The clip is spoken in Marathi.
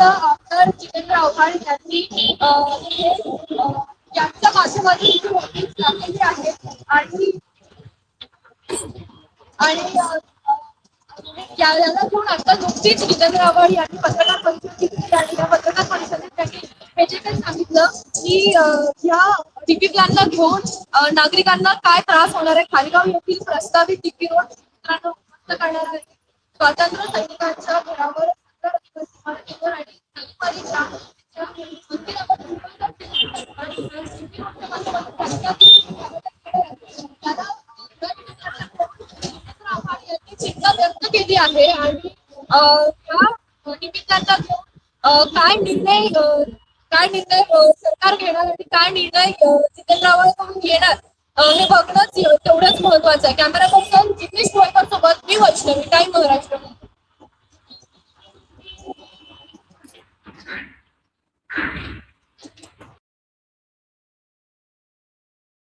ऑथर जितेंद्र आव्हाड यांनी यांच्या माध्यमातून ही लागलेली आहे. आणि आणि याला घेऊन आता नुकतीच जितेंद्र आव्हाड यांनी पत्रकार परिषद घेतली आणि या पत्रकार परिषदेत त्यांनी हे जे काही सांगितलं की या डीपी प्लॅनला घेऊन नागरिकांना काय त्रास होणार आहे? खालगाव येथील प्रस्तावित डीपी रोड मित्रांनो करणार आहे स्वातंत्र्य सैनिकांच्या घरावर चिंता व्यक्त केली आहे आणि निमित्ताचा काय निर्णय काय निर्णय सरकार घेणार आणि काय निर्णय जितेंद्रावर घेणार हे बघणंच तेवढंच महत्वाचं आहे कॅमेरा पर्सन जिग्नेश गोयकर सोबत मी Vaishnavi time Maharashtra Thank you.